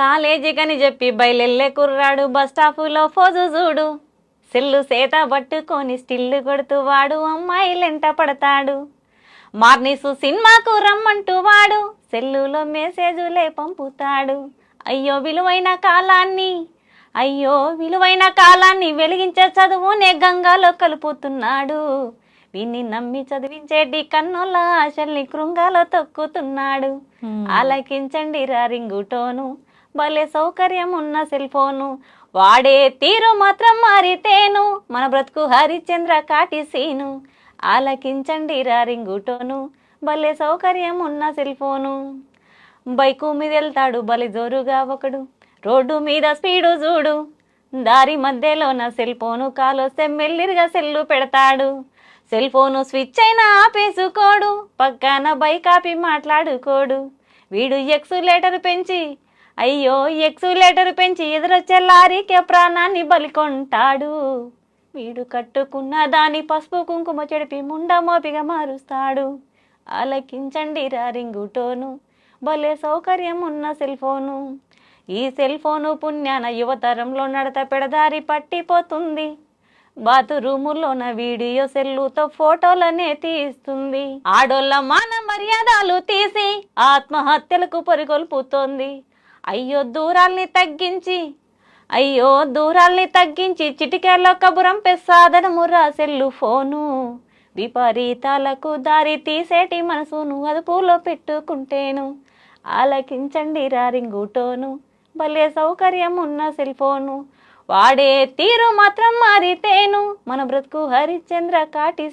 కాలేజీకని చెప్పి బయలెల్లే కుర్రాడు బస్ స్టాపులో ఫోజు చూడు సెల్లు సేత పట్టుకొని స్టిల్లు కొడుతూ వాడు అమ్మాయిలెంట పడతాడు. మార్నిసు సినిమాకు రమ్మంటూ వాడు సెల్లులో మెసేజులే పంపుతాడు. అయ్యో విలువైన కాలాన్ని అయ్యో విలువైన కాలాన్ని వెలిగించే చదువునే గంగాలో కలుపుతున్నాడు. వీన్ని నమ్మి చదివించేటి కన్నుల ఆశల్ని కృంగాలో తొక్కుతున్నాడు. ఆలకించండి రా రింగుటోను భలే సౌకర్యం ఉన్న సెల్ ఫోను వాడే తీరు మాత్రం మారితేను. మన బ్రతుకు హరిశ్చంద్ర కాటిసీను ఆలకించండి రారింగుటోను భలే సౌకర్యం ఉన్న సెల్ ఫోను బైకు మీద వెళ్తాడు బలి జోరుగా ఒకడు. రోడ్డు మీద స్పీడు చూడు. దారి మధ్యలో నా సెల్ ఫోను కాలొస్తే మెల్లిరిగా సెల్లు పెడతాడు. సెల్ ఫోను స్విచ్ అయినా ఆపేసుకోడు. పక్కన బైక్ ఆపి మాట్లాడుకోడు. వీడు ఎక్సులేటర్ పెంచి అయ్యో ఎక్సులేటర్ పెంచి ఎదురొచ్చే లారీకే ప్రాణాన్ని బలికొంటాడు. వీడు కట్టుకున్న దాని పసుపు కుంకుమ చెడిపి ముండ మోపిగా మారుస్తాడు. ఆలకించండి రా రింగుటోను భలే సౌకర్యం ఉన్న సెల్ ఫోను ఈ సెల్ ఫోను పుణ్యాన యువతరంలో నడత పెడదారి పట్టిపోతుంది. బాత్రూములోన వీడియో సెల్లుతో ఫోటోలనే తీస్తుంది. ఆడోళ్ళ మాన మర్యాదలు తీసి ఆత్మహత్యలకు పరిగొల్పుతోంది. అయ్యో దూరాల్ని తగ్గించి అయ్యో దూరాల్ని తగ్గించి చిటికేలో కబురం సాధనము సెల్లు ఫోను. విపరీతాలకు దారి తీసేటి మనసును అదుపులో పెట్టుకుంటేను. ఆలకించండి రా రింగుటోను భలే సౌకర్యం ఉన్న సెల్ ఫోను. వాడే తీరు మాత్రం మారితేను మన బ్రతుకు హరిశ్చంద్ర కాటి